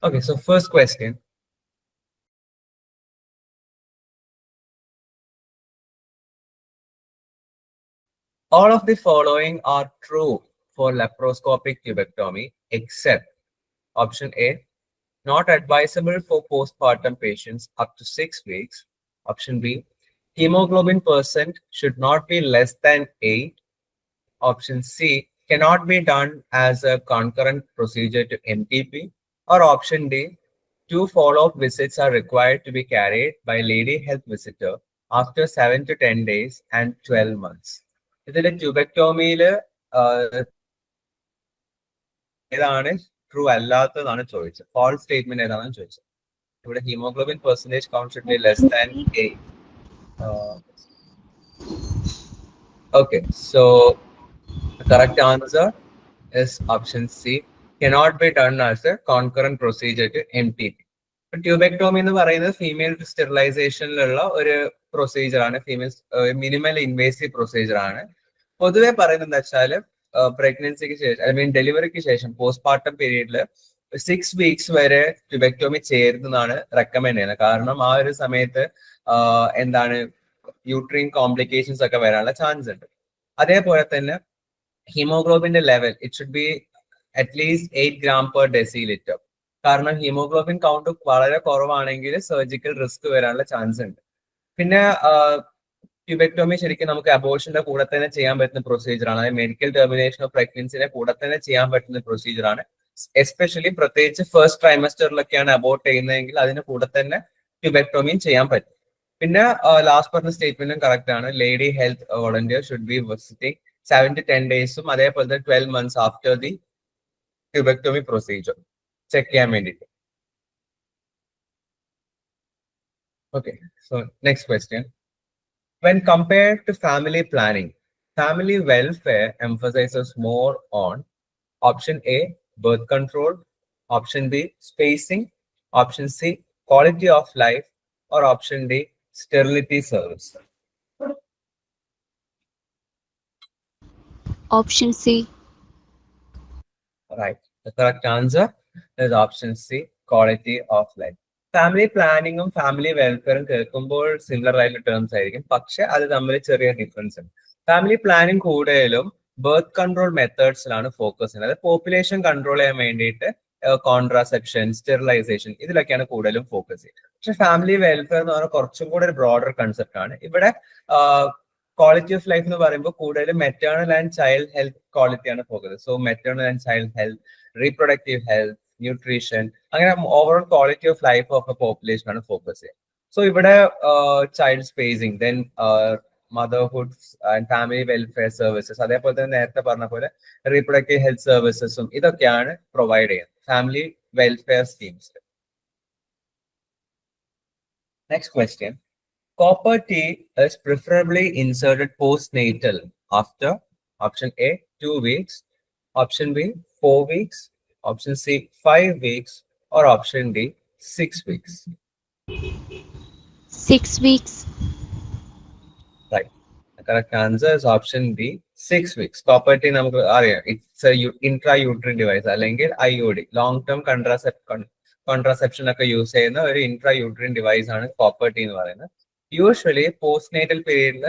Okay, so first question. All of the following are true for laparoscopic tubectomy except option A, not advisable for postpartum patients up to six weeks. Option B, hemoglobin percent should not be less than 8. Option C, cannot be done as a concurrent procedure to MTP. Or option D, two follow-up visits are required to be carried by lady health visitor after 7 to 10 days and 12 months. ഇതിൽ ട്യൂബക്ടോമിയിൽ ഏതാണ്? True അല്ലാത്തതാണ് ചോദിച്ചത്. False statement ഏതാണെന്ന് ചോദിച്ചത്. ഇവിടെ haemoglobin percentage count should be less than eight okay so correct answer is option C cannot be done as a concurrent procedure to M T P tubectomy എന്ന് പറയുന്നത് female സ്റ്റെറിലൈസേഷനിലുള്ള ഒരു procedure ആണ്. Female minimal invasive procedure ആണ്. പൊതുവെ പറയുന്നത് എന്താ വെച്ചാൽ പ്രഗ്നൻസിക്ക് ശേഷം ഐ മീൻ ഡെലിവറിക്ക് ശേഷം പോസ്റ്റ്മോർട്ടം പീരീഡിൽ സിക്സ് വീക്സ് വരെ ട്യൂബെക്ടോമി ചേരുന്നതാണ് റെക്കമെൻഡ് ചെയ്യുന്നത്. കാരണം ആ ഒരു സമയത്ത് എന്താണ് യൂട്രീൻ കോംപ്ലിക്കേഷൻസ് ഒക്കെ വരാനുള്ള ചാൻസ് ഉണ്ട്. അതേപോലെ തന്നെ ഹീമോഗ്ലോബിന്റെ level it should be at least eight gram per decilitre കാരണം ഹീമോഗ്ലോബിൻ കൗണ്ട് വളരെ കുറവാണെങ്കിൽ സർജിക്കൽ റിസ്ക് വരാനുള്ള ചാൻസ് ഉണ്ട്. പിന്നെ ട്യൂബെക്ടോമി ശരിക്കും നമുക്ക് അബോർഷന്റെ കൂടെ തന്നെ ചെയ്യാൻ പറ്റുന്ന പ്രൊസീജിയറാണ് അതായത് മെഡിക്കൽ ടെർമിനേഷൻ ഓഫ് പ്രഗ്നൻസിനെ കൂടെ തന്നെ ചെയ്യാൻ പറ്റുന്ന പ്രൊസീജിയറാണ് എസ്പെഷ്യലി പ്രത്യേകിച്ച് ഫസ്റ്റ് ട്രൈമസ്റ്ററിലൊക്കെയാണ് അബോർട്ട് ചെയ്യുന്നതെങ്കിൽ അതിന് കൂടെ തന്നെ ട്യൂബെക്ടോമിയും ചെയ്യാൻ പറ്റും. പിന്നെ ലാസ്റ്റ് പറഞ്ഞ സ്റ്റേറ്റ്മെന്റും കറക്റ്റ് ആണ്. Lady health volunteer should be visiting seven to ten ഡേയ്സും അതേപോലെ തന്നെ twelve months after the tubectomy procedure check ചെയ്യാൻ വേണ്ടിയിട്ട് Okay, so next question. When compared to family planning, family welfare emphasizes more on option A, birth control, option B, spacing, option C, quality of life, or option D, sterility service. Option C. Right. The correct answer is option C, quality of life. Family പ്ലാനിങ്ങും family വെൽഫെയറും കേൾക്കുമ്പോൾ similar ആയിട്ടുള്ള terms ആയിരിക്കും. പക്ഷെ അത് തമ്മിൽ ചെറിയ difference ഉണ്ട്. Family planning കൂടുതലും ബർത്ത് കൺട്രോൾ മെത്തേഡ്സിലാണ് ഫോക്കസ് ചെയ്യുന്നത്. അതായത് പോപ്പുലേഷൻ കൺട്രോൾ ചെയ്യാൻ വേണ്ടിയിട്ട് കോൺട്രാസെപ്ഷൻ സ്റ്റെറിലൈസേഷൻ ഇതിലൊക്കെയാണ് കൂടുതലും ഫോക്കസ് ചെയ്യുന്നത്. പക്ഷെ ഫാമിലി വെൽഫെയർ എന്ന് പറഞ്ഞാൽ കുറച്ചും കൂടെ ഒരു ബ്രോഡർ കൺസെപ്റ്റ് ആണ്. ഇവിടെ ക്വാളിറ്റി ഓഫ് ലൈഫ് എന്ന് പറയുമ്പോൾ കൂടുതലും maternal and child health quality ആണ് പോകുന്നത്. So maternal and child health reproductive health nutrition അങ്ങനെ overall quality of life of a population ആണ് ഫോക്കസ് ചെയ്യുക. സോ ഇവിടെ child spacing then motherhood and family welfare services അതേപോലെ തന്നെ നേരത്തെ പറഞ്ഞ പോലെ റീപ്രൊഡക്റ്റീവ് ഹെൽത്ത് സർവീസസും ഇതൊക്കെയാണ് പ്രൊവൈഡ് ചെയ്യുന്നത്. Family welfare schemes next question Copper T is preferably inserted postnatal after option A, two weeks, option B, four weeks, option C, five weeks, or option D, six weeks. Six weeks. Right. The correct answer is option B, six weeks. Copper T നമുക്ക് അറിയാം it's a intra uterine device അല്ലെങ്കിൽ I O D long term കൺട്രാസെപ് contraception ഒക്കെ use ചെയ്യുന്ന ഒരു intra uterine device ആണ് copper T എന്ന് പറയുന്നത് usually post postnatal പീരീഡിൽ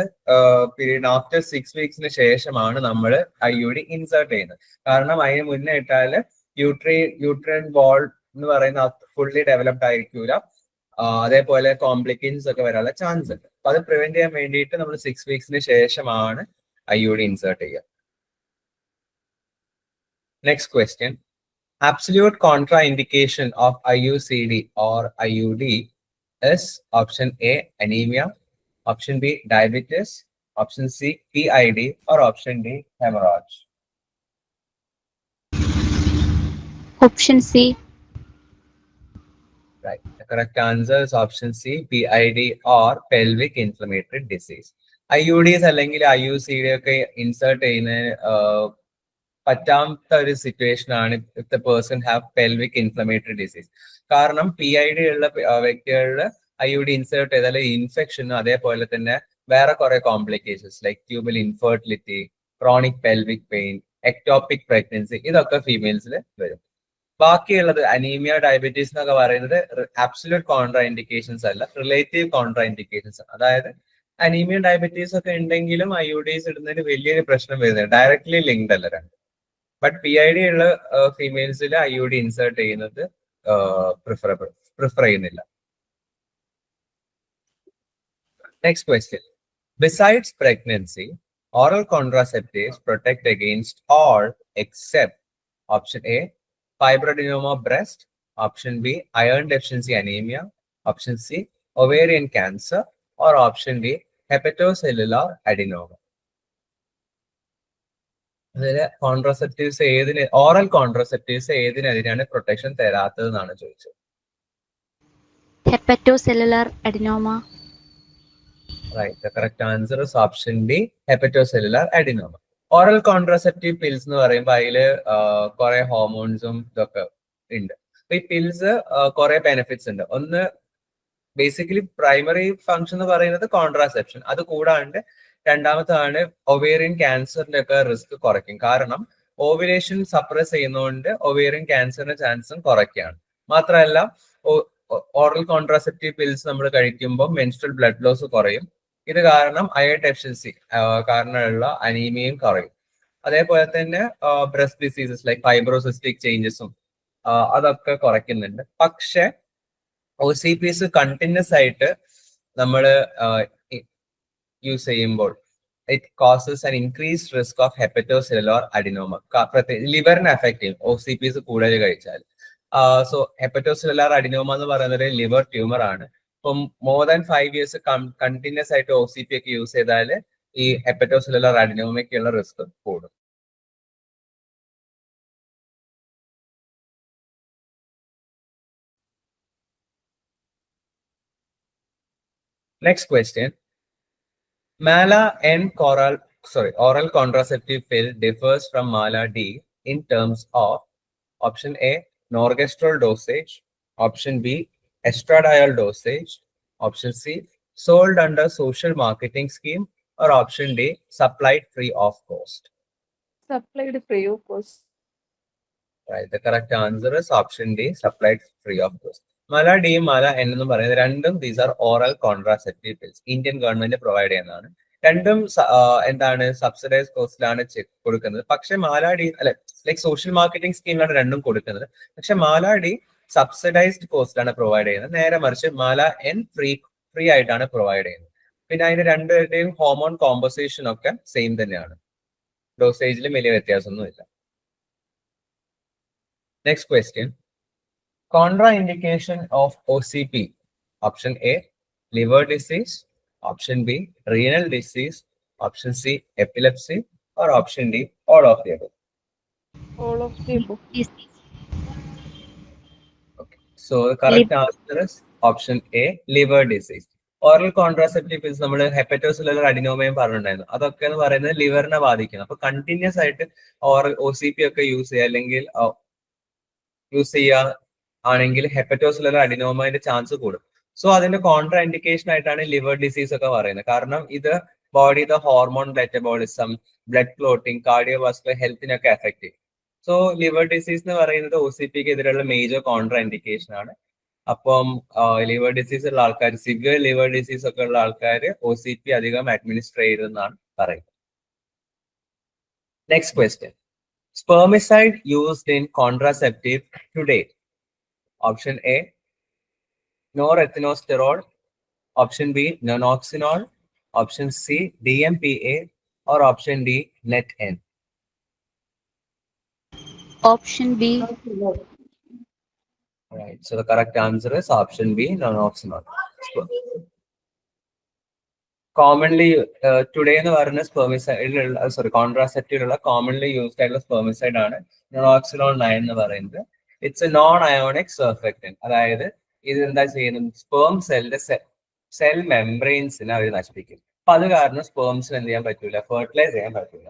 പീരീഡ് ആഫ്റ്റർ സിക്സ് വീക്സിന് ശേഷമാണ് നമ്മൾ ഐ യു ഡി ഇൻസേർട്ട് ചെയ്യുന്നത്. കാരണം അതിന് മുന്നേ ഇട്ടാൽ യൂട്രി യൂട്രൻ ബോൾ എന്ന് പറയുന്ന ഫുള്ളി ഡെവലപ്ഡ് ആയിരിക്കൂല. അതേപോലെ കോംപ്ലിക്കേഷൻസ് ഒക്കെ വരാനുള്ള ചാൻസ് ഉണ്ട്. അപ്പൊ അത് പ്രിവെന്റ് ചെയ്യാൻ വേണ്ടിയിട്ട് നമ്മൾ സിക്സ് വീക്സിന് ശേഷമാണ് ഐ യു ഡി ഇൻസേർട്ട് ചെയ്യുക. Next question absolute contraindication of I U C D or I U IUD is option A, anemia, option B, diabetes, option C, PID, or option D, hemorrhage. Option C. Right. The correct answer is option C, PID or pelvic inflammatory disease. IUDs അല്ലെങ്കിൽ I U C D ഒക്കെ insert ചെയ്യുന്നതിന് പറ്റാത്ത ഒരു situation ആണ് if the person have pelvic inflammatory disease കാരണം P I D ഉള്ള വ്യക്തികളിൽ I U D insert ചെയ്താൽ ഇൻഫെക്ഷനും അതേപോലെ തന്നെ വേറെ കുറെ complications like tubal infertility chronic pelvic pain ectopic pregnancy ഇതൊക്കെ ഫീമെയിൽസിൽ വരും. ബാക്കിയുള്ളത് അനീമിയ ഡയബറ്റീസ് എന്നൊക്കെ പറയുന്നത് ആബ്സല്യൂട്ട് കോൺട്രാ ഇൻഡിക്കേഷൻസ് അല്ല റിലേറ്റീവ് കോൺട്രാ ഇൻഡിക്കേഷൻസ് അതായത് അനീമിയ ഡയബറ്റീസ് ഒക്കെ ഉണ്ടെങ്കിലും ഐ യു ഡീസ് ഇടുന്നതിന് വലിയൊരു പ്രശ്നം വരുന്നത് ഡയറക്ട്ലി ലിങ്ക്ഡ് അല്ല രണ്ട്. ബട്ട് പി ഐ ഡി ഉള്ള ഫീമെയിൽസിൽ ഐ യു ഡി ഇൻസേർട്ട് ചെയ്യുന്നത് പ്രിഫറബിൾ പ്രിഫർ ചെയ്യുന്നില്ല next question besides pregnancy oral contraceptives protect against all except option a fibroadenoma breast option b iron deficiency anemia option c ovarian cancer or option d hepatocellular adenoma അതിൽ contraceptives ഏതിന് oral contraceptives ഏതിനെതിരാണ് protection തരാത്തത് എന്നാണ് ചോദിച്ചത്. Hepatocellular adenoma, Right. The correct answer is option B, hepatocellular adenoma oral contraceptive pills എന്ന് പറയുമ്പോൾ അതിൽ കുറെ ഹോർമോൺസും ഇതൊക്കെ ഉണ്ട്. അപ്പൊ ഈ പിൽസ് കുറെ ബെനിഫിറ്റ്സ് ഉണ്ട്. ഒന്ന് ബേസിക്കലി പ്രൈമറി ഫങ്ഷൻ എന്ന് പറയുന്നത് കോൺട്രാസെപ്ഷൻ അത് കൂടാണ്ട് രണ്ടാമത്താണ് ഒവേറിയൻ ക്യാൻസറിന്റെ ഒക്കെ റിസ്ക് കുറയ്ക്കും. കാരണം ഓവുലേഷൻ സപ്രസ് ചെയ്യുന്നതുകൊണ്ട് ഒവേറിയൻ ക്യാൻസറിന്റെ ചാൻസും കുറയ്ക്കുകയാണ്. മാത്രമല്ല ഓറൽ കോൺട്രാസെപ്റ്റീവ് പിൽസ് നമ്മൾ കഴിക്കുമ്പോൾ മെൻസ്ട്രൽ ബ്ലഡ് ലോസ് കുറയും. ഇത് കാരണം അയൺ ഡെഫിഷ്യൻസി കാരണമുള്ള അനീമിയയും കുറയും. അതേപോലെ തന്നെ ബ്രസ്റ്റ് ഡിസീസസ് ലൈക്ക് ഫൈബ്രോസിസ്റ്റിക് ചേഞ്ചസും അതൊക്കെ കുറയ്ക്കുന്നുണ്ട്. പക്ഷെ ഒ സി പിസ് കണ്ടിന്യൂസ് ആയിട്ട് നമ്മൾ യൂസ് ചെയ്യുമ്പോൾ it causes an increase risk of hepatocellular adenoma ലിവറിനെ affect ചെയ്യും. ഒ സി പിസ് കൂടുതൽ കഴിച്ചാൽ. സോ ഹെപ്പറ്റോസെല്ലുലാർ അഡിനോമ എന്ന് പറയുന്നത് ലിവർ ട്യൂമർ ആണ്. ഇപ്പം more than five years continuous ആയിട്ട് ഒ സി പി ഒക്കെ യൂസ് ചെയ്താൽ ഈ ഹെപ്പറ്റോസെല്ലുലാർ അഡിനോമയ്ക്കുള്ള റിസ്ക് കൂടും. Next question. Mala N coral, sorry, oral contraceptive pill differs from Mala D in terms of option A, norgestrol dosage, option B, estradiol dosage, option C, sold under social marketing scheme, or option D, supplied free of cost. Supplied free of cost. Right. The correct answer is option D, supplied free of cost. Mala D Mala N എന്ന് പറയുന്നത് രണ്ടും these are oral contraceptive pills Indian government provide ചെയ്യുന്നതാണ്. രണ്ടും എന്താണ് subsidise കോസ്റ്റിലാണ് കൊടുക്കുന്നത്. പക്ഷെ Mala D അല്ലെ ലൈക് സോഷ്യൽ മാർക്കറ്റിംഗ് സ്കീമിലാണ് രണ്ടും കൊടുക്കുന്നത്. പക്ഷെ മാല ഡി സബ്സിഡൈസ്ഡ് കോസ്റ്റിലാണ് പ്രൊവൈഡ് ചെയ്യുന്നത്. നേരെ മറിച്ച് മാല എൻ ഫ്രീ ഫ്രീ ആയിട്ടാണ് പ്രൊവൈഡ് ചെയ്യുന്നത്. പിന്നെ അതിന്റെ രണ്ടുപേരുടെയും ഹോമോൺ കോമ്പോസിഷൻ ഒക്കെ സെയിം തന്നെയാണ്. ഡോസേജിലും വലിയ വ്യത്യാസമൊന്നുമില്ല. Next question contraindication of OCP. Option A, liver disease. Option B, renal disease. Option C, epilepsy. Or option D, all of the above. All of the above. disease, So the correct answer is option A, liver disease. Oral contraceptive pills നമ്മൾ hepatocellular അഡിനോമയും പറഞ്ഞിട്ടുണ്ടായിരുന്നു അതൊക്കെ എന്ന് പറയുന്നത് ലിവറിനെ ബാധിക്കണം അപ്പൊ continuous ആയിട്ട് oral O C P ഒക്കെ use ചെയ്യുക അല്ലെങ്കിൽ യൂസ് ചെയ്യുക ആണെങ്കിൽ ഹെപ്പറ്റോസിലർ അഡിനോമയുടെ ചാൻസ് കൂടും. സോ അതിന്റെ കോൺട്രാ ഇൻഡിക്കേഷൻ ആയിട്ടാണ് ലിവർ ഡിസീസ് ഒക്കെ പറയുന്നത്. കാരണം ഇത് body the hormone metabolism blood clotting cardiovascular ഹെൽത്തിനൊക്കെ effect ചെയ്യും. സോ ലിവർ ഡിസീസ് എന്ന് പറയുന്നത് ഒ സി പിക്ക് എതിരെയുള്ള മേജർ കോൺട്രാ ഇൻഡിക്കേഷൻ ആണ്. അപ്പം ലിവർ ഡിസീസ് ഉള്ള ആൾക്കാർ സിവിയർ ലിവർ ഡിസീസ് ഒക്കെ ഉള്ള ആൾക്കാർ ഒ സി പി അധികം അഡ്മിനിസ്റ്റർ ചെയ്തെന്നാണ് പറയുന്നത്. Next question spermicide used in contraceptive today. option a norethinosterol option b nonoxynol option c dmpa or option d net n option B, right so the correct answer is option b nonoxynol commonly today എന്ന് പറയുന്ന സ്പെർമിസൈഡിലുള്ള sorry കോൺട്രാസെപ്റ്റീവിലുള്ള commonly used ആയിട്ടുള്ള സ്പെർമിസൈഡ് ആണ് നോക്സിലോൺ nine എന്ന് പറയുന്നത് it's a non ionic surfactant അതായത് ഇത് എന്താ ചെയ്യുന്നത് സ്പേം സെല്ലിന്റെ സെൽ മെംബ്രെയിൻസിനെ അവർ നശിപ്പിക്കും. അപ്പൊ അത് കാരണം സ്പേംസിന് എന്ത് ചെയ്യാൻ പറ്റൂല? ഫെർട്ടിലൈസ് ചെയ്യാൻ പറ്റൂല.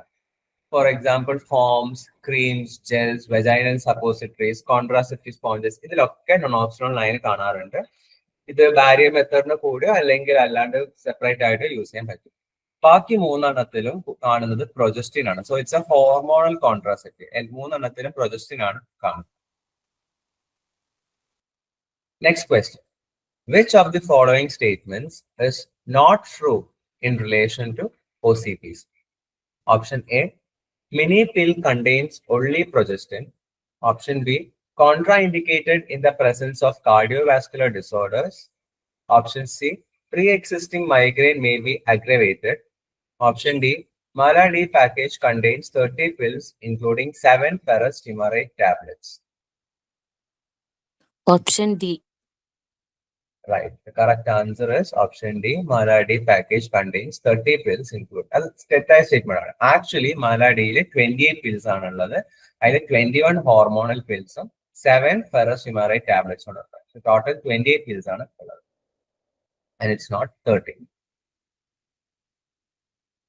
For example foams creams gels vaginal suppositories contraceptive sponges ഇതിലൊക്കെ നൊണോപ്സിനോൾ ലൈൻ കാണാറുണ്ട്. ഇത് ബാരിയർ മെത്തേഡിന് കൂടെയോ അല്ലെങ്കിൽ അല്ലാണ്ട് സെപ്പറേറ്റ് ആയിട്ട് യൂസ് ചെയ്യാൻ പറ്റും. ബാക്കി മൂന്നെണ്ണത്തിലും കാണുന്നത് പ്രൊജസ്റ്റിൻ ആണ്. So it's a hormonal contraceptive മൂന്നെണ്ണത്തിലും progestin ആണ് കാണുന്നത്. Next question. Which of the following statements is not true in relation to OCPs? Option A. Mini pill contains only progestin. Option B. Contraindicated in the presence of cardiovascular disorders. Option C. Pre-existing migraine may be aggravated. Option D. Mala D package contains 30 pills, including 7 ferrous fumarate tablets. Option D. Right. The correct answer is option D. Mala D package contains 30 pills include. അത് തെറ്റായ statement ആണ് actually മാല ഡിയിൽ twenty eight pills ആണുള്ളത് അതിൽ twenty one hormonal പിൽസും seven ഫെറസിമാറൈ ടാബ്ലറ്റ്സും ഉണ്ട് total twenty eight pills ആണ് ഉള്ളത് and it's not thirteen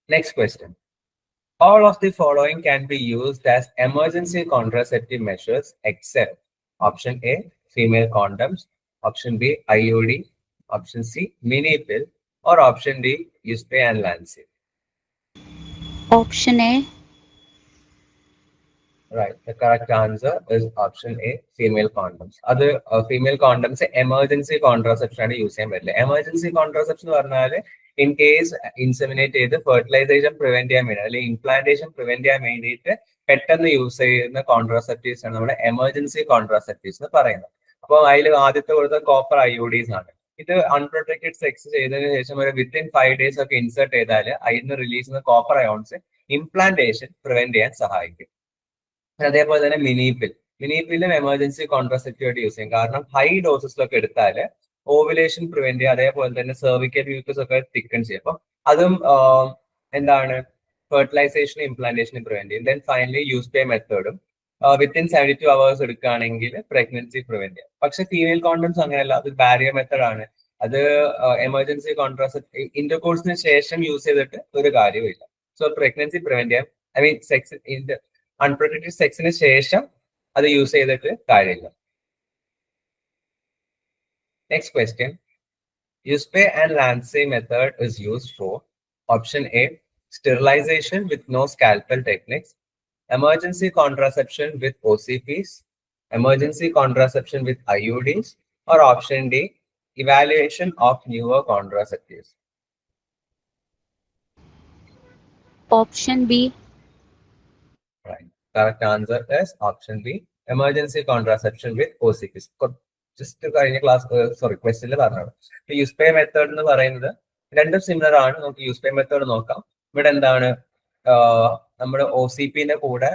next question All of the following can be used as emergency contraceptive measures except option A, female condoms, option B, IOD, option C, mini pill, or option D, Uspe and Lancet. Option A. Right. The correct answer is option A, female condoms. അത് female condoms emergency contraception ആണ് use ചെയ്യാൻ പറ്റില്ല emergency contraception എന്ന് പറഞ്ഞാൽ in case inseminate ചെയ്ത് fertilisation prevent ചെയ്യാൻ വേണ്ടി അല്ലെങ്കിൽ ഇംപ്ലാന്റേഷൻ പ്രിവെന്റ് ചെയ്യാൻ വേണ്ടിയിട്ട് പെട്ടെന്ന് യൂസ് ചെയ്യുന്ന കോൺട്രാസെപ്റ്റീവ്സ് ആണ് നമ്മുടെ എമർജൻസി കോൺട്രാസെപ്റ്റീവ്സ് എന്ന് പറയുന്നത് അപ്പോൾ അതിൽ ആദ്യത്തെ കൊടുത്ത കോപ്പർ ഐഒഡീസ് ആണ്. ഇത് അൺപ്രൊട്ടക്റ്റഡ് സെക്സ് ചെയ്തതിനു ശേഷം ഒരു വിത്തിൻ ഫൈവ് ഡേയ്സ് ഒക്കെ ഇൻസേർട്ട് ചെയ്താൽ അതിൽ നിന്ന് റിലീസ് ചെയ്യുന്ന കോപ്പർ അയോൺസ് ഇംപ്ലാന്റേഷൻ പ്രിവെന്റ് ചെയ്യാൻ സഹായിക്കും. അതേപോലെ തന്നെ മിനിപ്പിൽ മിനിപ്പിലും എമർജൻസി കോൺട്രാസെപ്റ്റീവായിട്ട് യൂസ് ചെയ്യും. കാരണം ഹൈ ഡോസസിലൊക്കെ എടുത്താൽ ഓവുലേഷൻ പ്രിവെന്റ് ചെയ്യുക അതേപോലെ തന്നെ സെർവിക്കൽ മ്യൂക്കസ് ഒക്കെ തിക്കൺ ചെയ്യും അപ്പം അതും എന്താണ്? ഫെർട്ടിലൈസേഷനും ഇംപ്ലാന്റേഷനും പ്രിവെന്റ് ചെയ്യും. ദെൻ ഫൈനലി യൂസ് പേ മെത്തേഡും വിത്തിൻ സെവന്റി ടു അവേഴ്സ് എടുക്കുകയാണെങ്കിൽ പ്രഗ്നൻസി പ്രിവെന്റ് ചെയ്യാം. പക്ഷെ ഫീമെയിൽ കോണ്ടംസ് അങ്ങനെയല്ല അത് ബാരിയർ മെത്തേഡ് ആണ്. അത് എമർജൻസി കോൺട്രാസെപ്റ്റ് ഇന്റർകോഴ്സിന് ശേഷം യൂസ് ചെയ്തിട്ട് ഒരു കാര്യമില്ല സോ പ്രഗ്നൻസി പ്രിവെന്റ് ചെയ്യാം. ഐ മീൻ സെക്സ് അൺപ്രൊട്ടക്റ്റഡ് സെക്സിന് ശേഷം അത് യൂസ് ചെയ്തിട്ട് കാര്യമില്ല. Next question Yuzpe and Lancy method is use for option A sterilisation with no scalpel techniques, emergency contraception with OCPs, emergency contraception with IUDs, or option D, evaluation of newer contraceptives. Option B. Right. Correct answer is option B, emergency contraception with OCPs. Just കഴിഞ്ഞ class sorry ക്വസ്റ്റിൽ പറഞ്ഞത് use പേ method എന്ന് പറയുന്നത് രണ്ടും similar ആണ് നമുക്ക് use പേ method നോക്കാം ഇവിടെ എന്താണ് നമ്മുടെ ഒ സി പിന്റെ കൂടെ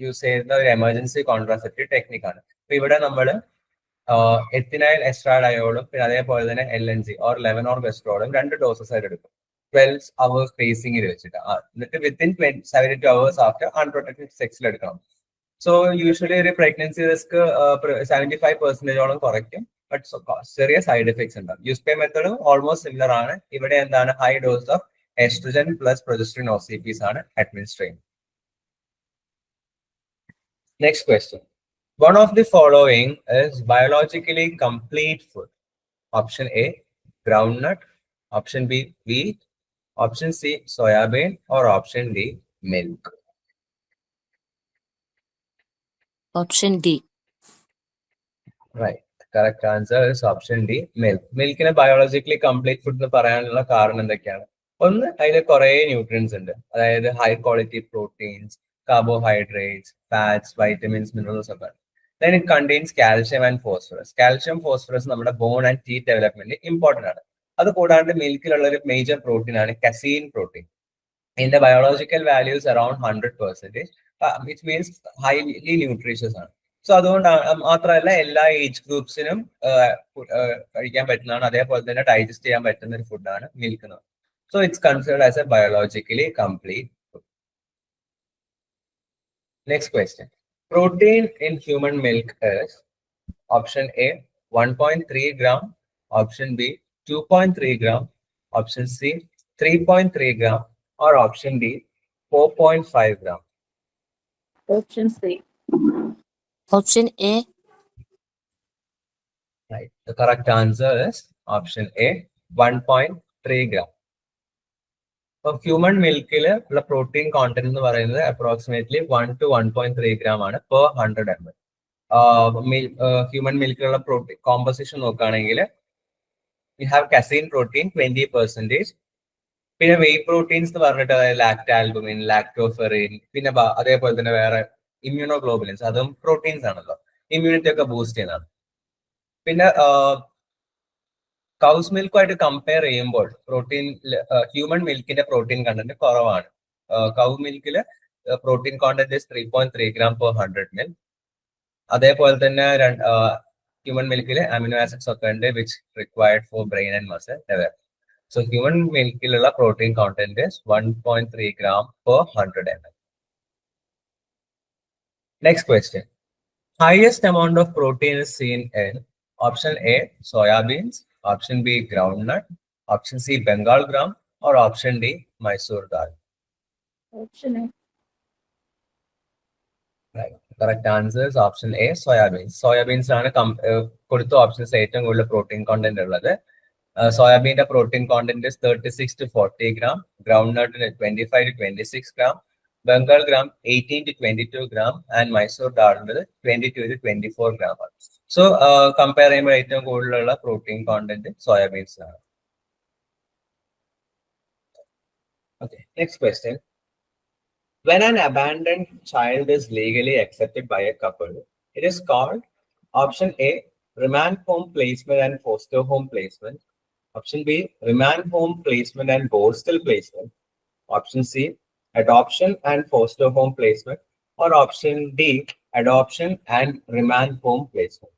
യൂസ് ചെയ്യുന്ന ഒരു എമർജൻസി കോൺട്രാസെപ്റ്റീവ് ടെക്നിക്കാണ് അപ്പൊ ഇവിടെ നമ്മൾ എത്തിനൈൽ എസ്ട്രാഡയോളും പിന്നെ അതേപോലെ തന്നെ എൽ എൻ ജി ഓർ ലെവൻ ഓർ ബെസ്ട്രോളും രണ്ട് ഡോസസ് ആയിട്ട് എടുക്കും. ട്വൽവ് അവേഴ്സ് സ്പേസിംഗിൽ വെച്ചിട്ട്. എന്നിട്ട് within seventy two hours after unprotected സെക്സിൽ എടുക്കണം. സോ യൂഷ്വലി ഒരു പ്രഗ്നൻസി റിസ്ക് സെവന്റി ഫൈവ് പെർസെന്റേജോളം കുറയ്ക്കും. ബട്ട് ചെറിയ സൈഡ് എഫക്ട്സ് ഉണ്ടാവും. യൂസ് പേ മെത്തേഡും ഓൾമോസ്റ്റ് സിമിലർ ആണ്. ഇവിടെ എന്താണ്? High dose of estrogen plus progesterone OCPs ആണ് administer ചെയ്യുന്നത്. Next question. One of the following is biologically complete food. Option A, groundnut. Option B, wheat. Option C, soybean. Or option D, milk. Option D. Right. Correct answer is option D, milk. മിൽക്കിനെ biologically complete food എന്ന് പറയാനുള്ള കാരണം എന്തൊക്കെയാണ് ഒന്ന് അതിൽ കുറെ nutrients ഉണ്ട്. അതായത് high quality proteins carbohydrates fats vitamins minerals ഒക്കെ. Then it contains calcium and phosphorus calcium phosphorus നമ്മുടെ bone and teeth development important ആണ്. അത് കൂടാണ്ട് മിൽക്കിലുള്ള ഒരു മേജർ പ്രോട്ടീൻ ആണ് കസീൻ പ്രോട്ടീൻ ഇതിന്റെ biological values around hundred percentage which means highly nutritious ആണ്. സോ അതുകൊണ്ടാണ് മാത്രമല്ല എല്ലാ ഏജ് ഗ്രൂപ്പ്സിനും കഴിക്കാൻ പറ്റുന്നതാണ്. അതേപോലെ തന്നെ ഡൈജസ്റ്റ് ചെയ്യാൻ പറ്റുന്ന ഒരു ഫുഡാണ് മിൽക്ക് എന്ന് So it's considered as a biologically complete. Food. Next question. Protein in human milk is option A 1.3 gram, option B 2.3 gram, option C 3.3 gram, or option D 4.5 gram. Option C. Option A. Right. The correct answer is option A 1.3 gram. ഇപ്പൊ human മിൽക്കിൽ ഉള്ള protein content എന്ന് പറയുന്നത് approximately one two one point three gram ആണ് per hundred M L human മിൽക്കിലുള്ള protein composition നോക്കുകയാണെങ്കിൽ we have casein protein twenty percentage പിന്നെ whey proteins എന്ന് പറഞ്ഞിട്ട് അതായത് ലാക്ടാൽബുമിൻ ലാക്ടോഫെറിൻ പിന്നെ അതേപോലെ തന്നെ വേറെ ഇമ്മ്യൂണോഗ്ലോബുലിൻസ് അതും പ്രോട്ടീൻസ് ആണല്ലോ. ഇമ്മ്യൂണിറ്റി ഒക്കെ ബൂസ്റ്റ് ചെയ്യുന്നതാണ്. പിന്നെ കൗസ് മിൽക്കുമായിട്ട് കമ്പയർ ചെയ്യുമ്പോൾ പ്രോട്ടീൻ ഹ്യൂമൻ മിൽക്കിന്റെ പ്രോട്ടീൻ കണ്ടന്റ് കുറവാണ്. Cow മിൽക്കിൽ protein content three point three gram per hundred mil അതേപോലെ തന്നെ ഹ്യൂമൻ മിൽക്കിൽ അമിനോ ആസിഡ്സ് ഒക്കെ ഉണ്ട് which required for brain and muscle develop so human മിൽക്കിലുള്ള protein content one point three gram per hundred M L next question highest amount of protein is seen in option A, soybeans, option B, groundnut, option C, Bengal gram, or option D, Mysore dal. Option A. Right. Correct answer is option A, soybeans. Soybeans ആണ് കം- ഏർ കൊടുത്ത options ഏറ്റവും കൂടുതൽ protein content ഉള്ളത് സോയാബീന്റെ protein content thirty six to forty gram ground നട്ടിന് twenty five to twenty six gram Bengal gram eighteen to twenty two gram and Mysore ഡാളിന്റെ twenty two to twenty four gram ആണ് so compare ചെയ്യുമ്പോൾ ഏറ്റവും കൂടുതലുള്ള protein content soya beans ആണ് Okay, next question. When an abandoned child is legally accepted by a couple, it is called option A, remand home placement and foster home placement. Option B, remand home placement and postal placement. Option C, adoption and foster home placement. Or option D, adoption and remand home placement.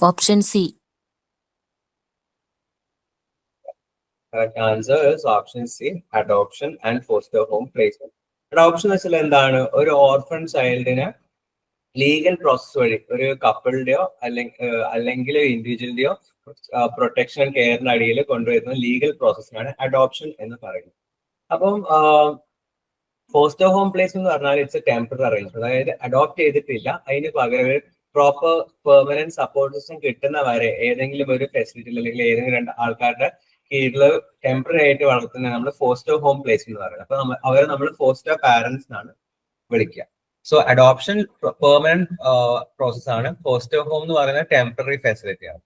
Option C. Correct answer is option C, adoption and foster home. Adoption എന്ന് വെച്ചാൽ എന്താണ് ഒരു orphan ചൈൽഡിനെ legal process വഴി ഒരു കപ്പിളിന്റെയോ അല്ലെങ്കിൽ അല്ലെങ്കിൽ ഇൻഡിവിജ്വലിന്റെയോ protection കെയറിന്റെ അടിയിൽ കൊണ്ടുവരുന്ന ലീഗൽ പ്രോസസ്സിനാണ് അഡോപ്ഷൻ എന്ന് പറയുന്നത് അപ്പം ഫോസ്റ്റർ ഹോം പ്ലേസ് എന്ന് പറഞ്ഞാൽ ഇറ്റ്സ് എ ടെമ്പററി അറേഞ്ച്മെന്റ് അതായത് അഡോപ്റ്റ് ചെയ്തിട്ടില്ല അതിന് പകരം പ്രോപ്പർ പെർമനന്റ് സപ്പോർട്ട് സിസ്റ്റം കിട്ടുന്ന വരെ ഏതെങ്കിലും ഒരു ഫെസിലിറ്റിയിൽ അല്ലെങ്കിൽ ഏതെങ്കിലും രണ്ട് ആൾക്കാരുടെ കീഴിൽ ടെമ്പററി ആയിട്ട് വളർത്തുന്ന നമ്മൾ ഫോസ്റ്റർ ഹോം പ്ലേസ് എന്ന് പറയുന്നത്. അപ്പൊ അവരെ നമ്മൾ ഫോസ്റ്റർ പാരന്റ്സ് എന്നാണ് വിളിക്കുക. സോ അഡോപ്ഷൻ പെർമനന്റ് പ്രോസസ് ആണ്. ഫോസ്റ്റർ ഹോം എന്ന് പറയുന്നത് ടെമ്പററി ഫെസിലിറ്റി ആണ്.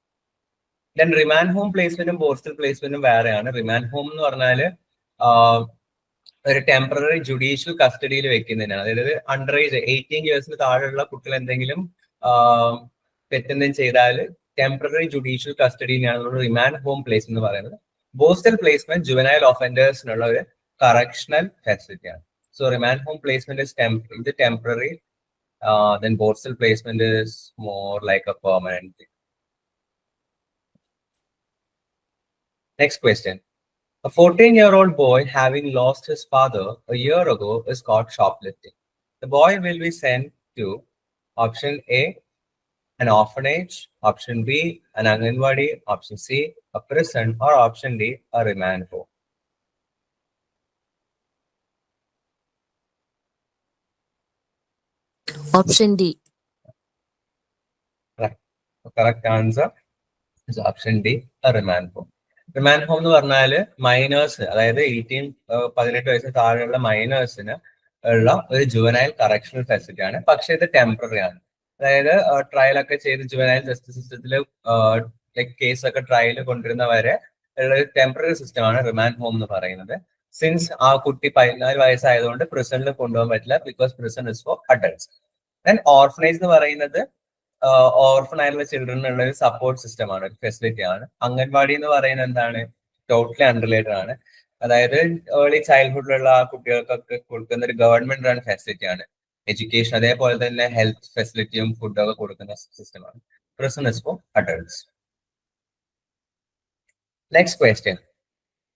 ദെൻ റിമാൻഡ് ഹോം പ്ലേസ്മെന്റും പോസ്റ്റൽ പ്ലേസ്മെന്റും വേറെയാണ്. റിമാൻഡ് ഹോം എന്ന് പറഞ്ഞാൽ ഒരു ടെമ്പററി ജുഡീഷ്യൽ കസ്റ്റഡിയിൽ വെക്കുന്നതിനാണ്. അതായത് അണ്ടർ ഏജ് എയ്റ്റീൻ ഇയേഴ്സിന് താഴെയുള്ള കുട്ടികൾ എന്തെങ്കിലും തെറ്റെന്തെങ്കിലും ചെയ്താൽ ടെമ്പററി ജുഡീഷ്യൽ കസ്റ്റഡിയിലാണ് നമ്മൾ റിമാൻഡ് ഹോം പ്ലേസ് എന്ന് പറയുന്നത് പോസ്റ്റൽ പ്ലേസ്മെന്റ് ജുവനൈൽ ഓഫൻഡേഴ്സിനുള്ള ഒരു കറക്ഷണൽ ഫെസിലിറ്റി ആണ് so remand home placement is ഇത് temporary then postal placement is more like a permanent Next question. A 14 year old boy having lost his father a year ago is caught shoplifting. The boy will be sent to option A, an orphanage, option B, an Anganwadi, option C, a prison, or option D, a remand home. Option D. The correct answer is option D, a remand home. Remand home എന്ന് പറഞ്ഞാൽ miners അതായത് eighteen പതിനെട്ട് വയസ്സിന് താഴെയുള്ള മൈനേഴ്സിന് ഉള്ള ഒരു juvenile correctional facility ആണ്. പക്ഷെ ഇത് ടെമ്പററി ആണ്. അതായത് ട്രയൽ ഒക്കെ ചെയ്ത് ജുവനൈൽ ജസ്റ്റിസ് സിസ്റ്റത്തിൽ ലൈക് കേസ് ഒക്കെ ട്രയൽ കൊണ്ടുവരുന്നവരെ ഉള്ള ഒരു ടെമ്പററി സിസ്റ്റമാണ് റിമാൻഡ് ഹോം എന്ന് പറയുന്നത്. സിൻസ് ആ കുട്ടി പതിനാല് വയസ്സായതുകൊണ്ട് പ്രിസണിൽ കൊണ്ടുപോകാൻ പറ്റില്ല because prison is for adults then orphanage എന്ന് പറയുന്നത് ഓർഫൺ ആയിട്ടുള്ള ചിൽഡ്രനുള്ള ഒരു സപ്പോർട്ട് സിസ്റ്റമാണ് ഒരു ഫെസിലിറ്റി ആണ്. അംഗൻവാടി എന്ന് പറയുന്നത് എന്താണ്? ടോട്ടലി അൺറിലേറ്റഡ് ആണ്. അതായത് ഏർലി ചൈൽഡ്ഹുഡിലുള്ള ആ കുട്ടികൾക്കൊക്കെ കൊടുക്കുന്ന ഒരു ഗവൺമെന്റ് റൺ ഫെസിലിറ്റി ആണ്. എഡ്യൂക്കേഷൻ അതേപോലെ തന്നെ ഹെൽത്ത് ഫെസിലിറ്റിയും ഫുഡൊക്കെ കൊടുക്കുന്ന സിസ്റ്റമാണ് prison is for adults next question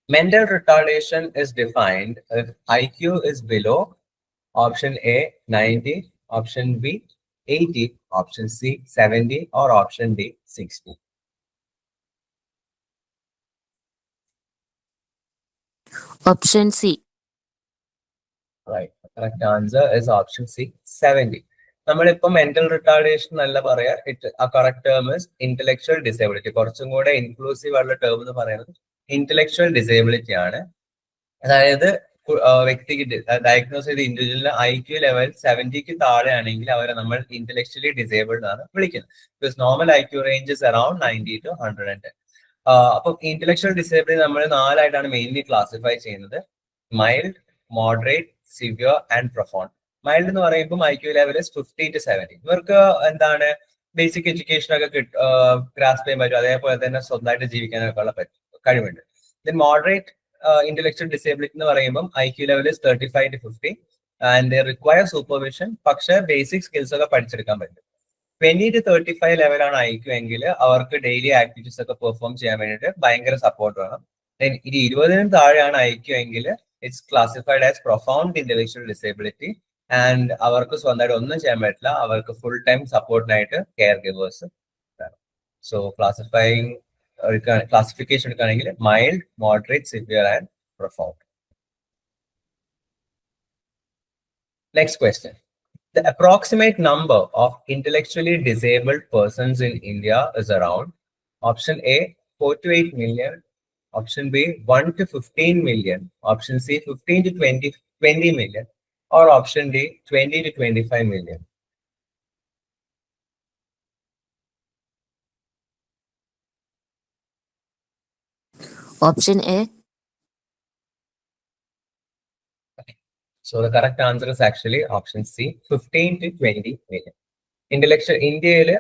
mental retardation is defined if IQ is below option A 90, option B 80, option C 70, or option D 60. Option C. Right. Correct answer is option C 70. നമ്മളിപ്പോ mental retardation എന്നല്ല പറയാ it ആ correct term is intellectual disability കുറച്ചും കൂടെ inclusive ആയിട്ടുള്ള term എന്ന് പറയുന്നത് intellectual disability ആണ് അതായത് വ്യക്തിക്ക് ഡയഗ്നോസ് ചെയ്ത ഇൻഡിവിജ്വലിന് ഐ ക്യു ലെവൽ സെവന്റിക്ക് താഴെയാണെങ്കിൽ അവരെ നമ്മൾ ഇന്റലക്ച്വലി ഡിസേബിൾഡ് ആണ് വിളിക്കുന്നത് because normal I Q ranges around ninety to hundred and ten അപ്പം ഇന്റലക്ച്വൽ ഡിസേബിലിറ്റി നമ്മൾ നാലായിട്ടാണ് മെയിൻലി ക്ലാസിഫൈ ചെയ്യുന്നത്. Mild moderate severe and profound mild എന്ന് പറയുമ്പോൾ I Q level fifty to seventy ഇവർക്ക് എന്താണ് ബേസിക് എഡ്യൂക്കേഷൻ ഒക്കെ കിട്ടും ഗ്രാസ് ചെയ്യാൻ പറ്റും. അതേപോലെ തന്നെ സ്വന്തമായിട്ട് ജീവിക്കാനൊക്കെ ഉള്ള കഴിവുണ്ട്. ദെൻ മോഡറേറ്റ് ഇന്റലക്ച്വൽ ഡിസേബിലിറ്റി എന്ന് പറയുമ്പോൾ I Q level thirty five to fifty and require supervision പക്ഷെ ബേസിക് സ്കിൽസ് ഒക്കെ പഠിച്ചെടുക്കാൻ പറ്റും. ട്വന്റി ടു തേർട്ടി ഫൈവ് ലെവലാണ് അയക്കുമെങ്കിൽ അവർക്ക് ഡെയിലി ആക്ടിവിറ്റീസ് ഒക്കെ പെർഫോം ചെയ്യാൻ വേണ്ടിട്ട് ഭയങ്കര സപ്പോർട്ട് വേണം. ഇത് ഇരുപതിനും താഴെയാണ് അയക്കുമെങ്കിൽ it's classified as profound intellectual disability and അവർക്ക് സ്വന്തമായിട്ട് ഒന്നും ചെയ്യാൻ പറ്റില്ല. അവർക്ക് ഫുൾ ടൈം സപ്പോർട്ടിനായിട്ട് caregivers so classifying classification എടുക്കുകയാണെങ്കിൽ mild moderate severe and profound next question The approximate number of intellectually disabled persons in India is around option A 4 to 8 million, option B 1 to 15 million, option C 15 to 20, 20 million, or option D 20 to 25 million. Option A. So the correct answer is actually option C 15 to 20 million. Intellectual ഇന്ത്യയിൽ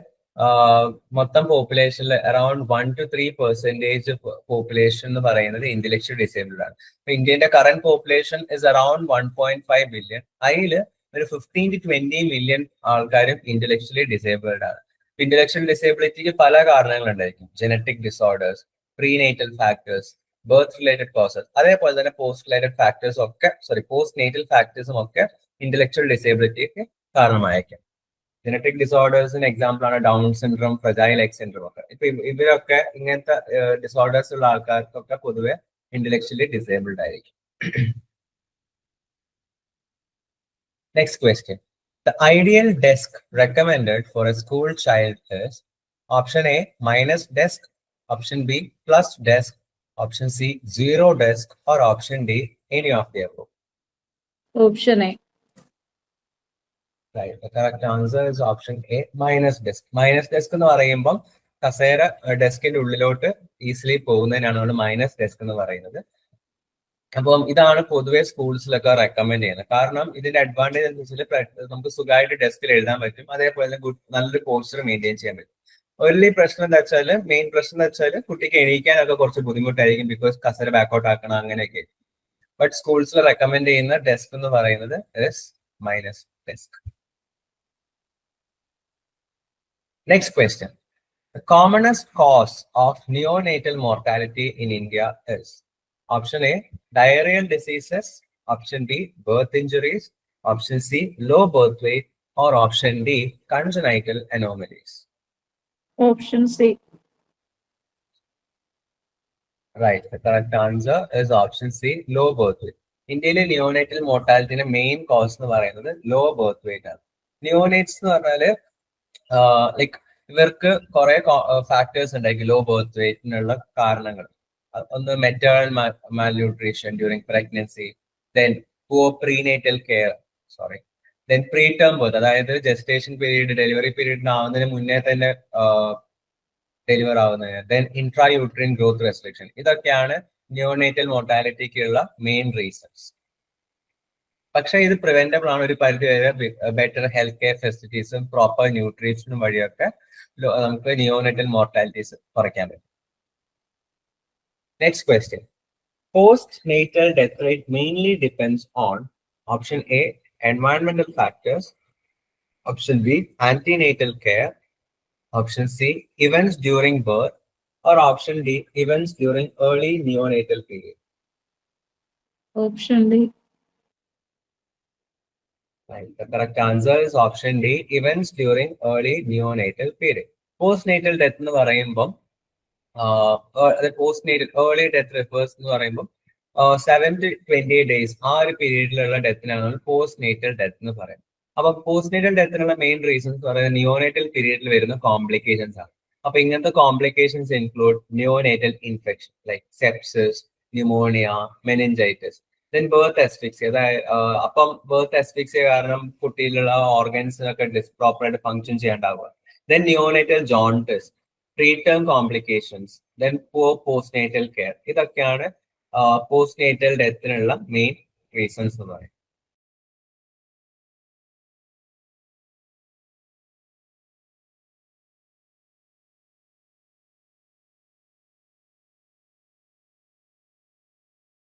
മൊത്തം പോപ്പുലേഷനിൽ around one two three percentage population എന്ന് പറയുന്നത് intellectual disabled ആണ്. ഇപ്പൊ ഇന്ത്യന്റെ current population is around one point five billion അതിൽ ഒരു fifteen to twenty million ആൾക്കാരും intellectually disabled ആണ്. ഇന്റലക്ച്വൽ ഡിസേബിലിറ്റിക്ക് പല കാരണങ്ങളുണ്ടായിരിക്കും. Genetic disorders prenatal factors birth related causes അതേപോലെ തന്നെ പോസ്റ്റ് റിലേറ്റഡ് ഫാക്ടേഴ്സ് ഒക്കെ സോറി പോസ്റ്റ് നേറ്റൽ ഫാക്ടേഴ്സും ഒക്കെ ഇന്റലക്ച്വൽ ഡിസേബിലിറ്റിക്ക് കാരണമായേക്കാം. ജനറ്റിക് ഡിസോർഡേഴ്സിന് എക്സാമ്പിൾ ആണ് Down syndrome fragile X syndrome ഒക്കെ. ഇപ്പൊ ഇവ- ഇവരൊക്കെ ഇങ്ങനത്തെ ഡിസോർഡേഴ്സ് ഉള്ള ആൾക്കാർക്കൊക്കെ പൊതുവെ ഇന്റലക്ച്വലി ഡിസേബിൾഡ് ആയിരിക്കും. Next question the ideal desk recommended for a school child is option A minus desk option B plus desk option C zero desk or option D any of the above Option A. Right. The correct answer is option A, minus desk. Minus desk എന്ന് പറയുമ്പം കസേര ഡെസ്കിന്റെ ഉള്ളിലോട്ട് easily പോകുന്നതിനാണ് നമ്മൾ minus desk എന്ന് പറയുന്നത് അപ്പം ഇതാണ് പൊതുവെ സ്കൂൾസിലൊക്കെ റെക്കമെൻഡ് ചെയ്യുന്നത് കാരണം ഇതിന്റെ അഡ്വാന്റേജ് എന്ന് വെച്ചാൽ നമുക്ക് സുഖമായിട്ട് ഡെസ്കിൽ എഴുതാൻ പറ്റും അതേപോലെ തന്നെ നല്ലൊരു പോസ്റ്റർ മെയിന്റെയിൻ ചെയ്യാൻ പറ്റും ഒരു പ്രശ്നം എന്താ വെച്ചാൽ മെയിൻ പ്രശ്നം എന്താ വെച്ചാൽ കുട്ടിക്ക് എണീക്കാനൊക്കെ കുറച്ച് ബുദ്ധിമുട്ടായിരിക്കും ബിക്കോസ് കസേര ബാക്കൗട്ട് ആക്കണം അങ്ങനെയൊക്കെ ബട്ട് സ്കൂൾസിൽ റെക്കമെൻഡ് ചെയ്യുന്ന ഡെസ്ക് എന്ന് പറയുന്നത് minus desk question. The commonest cause of neonatal mortality in India is option A, diarrheal diseases, option B, birth injuries, option C, low birth weight, or option D, congenital anomalies. Option C. Right. The correct answer is option C, low birth weight. ഇന്ത്യയിലെ neonatal മോർട്ടാലിറ്റിന്റെ main cause എന്ന് പറയുന്നത് law birth wait ആണ് നിയോനേറ്റ്സ് എന്ന് പറഞ്ഞാൽ like ഇവർക്ക് കുറെ factors ഉണ്ടായിരിക്കും ലോ ബർത്ത് വെയിറ്റിനുള്ള കാരണങ്ങൾ ഒന്ന് maternal malnutrition during pregnancy then poor prenatal care sorry then preterm birth അതായത് ജസ്റ്റേഷൻ പീരീഡ് ഡെലിവറി പീരീഡിന് ആവുന്നതിന് മുന്നേ തന്നെ ഡെലിവർ ആവുന്നതിന്. Then intra uterine growth restriction ഇതൊക്കെയാണ് നിയോനേറ്റൽ മോർട്ടാലിറ്റിക്കുള്ള മെയിൻ റീസൺസ് പക്ഷേ ഇത് പ്രിവെന്റബിൾ ആണ്. ഒരു പരിധി വരെ ബെറ്റർ ഹെൽത്ത് കെയർ ഫെസിലിറ്റീസും പ്രോപ്പർ ന്യൂട്രീഷനും വഴിയൊക്കെ നമുക്ക് നിയോനേറ്റൽ മോർട്ടാലിറ്റീസ് കുറയ്ക്കാൻ പറ്റും. Next question postnatal death rate mainly depends on option A എൻവയൺമെന്റൽ factors option B antenatal care option C events during birth or option D, events during early neonatal period. Option D. Right. The correct answer is option D, events during early neonatal period. Postnatal death എന്ന് പറയുമ്പം postnatal early death refers എന്ന് പറയുമ്പം seven to twenty days ആ ഒരു പീരീഡിലുള്ള ഡെത്തിനാണ് post natal death എന്ന് പറയുന്നത്. അപ്പൊ പോസ്റ്റ് നേറ്റൽ ഡെത്തിനുള്ള മെയിൻ റീസൺസ് പറയുന്നത് നിയോനേറ്റൽ പീരീഡിൽ വരുന്ന കോംപ്ലിക്കേഷൻസ് ആണ്. അപ്പൊ ഇങ്ങനത്തെ complications include neonatal infection like sepsis pneumonia meningitis then birth asphyxia അതായത് അപ്പം ബേർത്ത് എസ്ഫിക്സിയ കാരണം കുട്ടിയിലുള്ള ഓർഗൻസിനൊക്കെ പ്രോപ്പറായിട്ട് function ചെയ്യാണ്ടാവുക then neonatal jaundice preterm complications then poor postnatal care ഇതൊക്കെയാണ് പോസ്റ്റ് നേറ്റൽ ഡെത്തിനുള്ള മെയിൻ റീസൺസ് എന്ന് പറയുന്നത്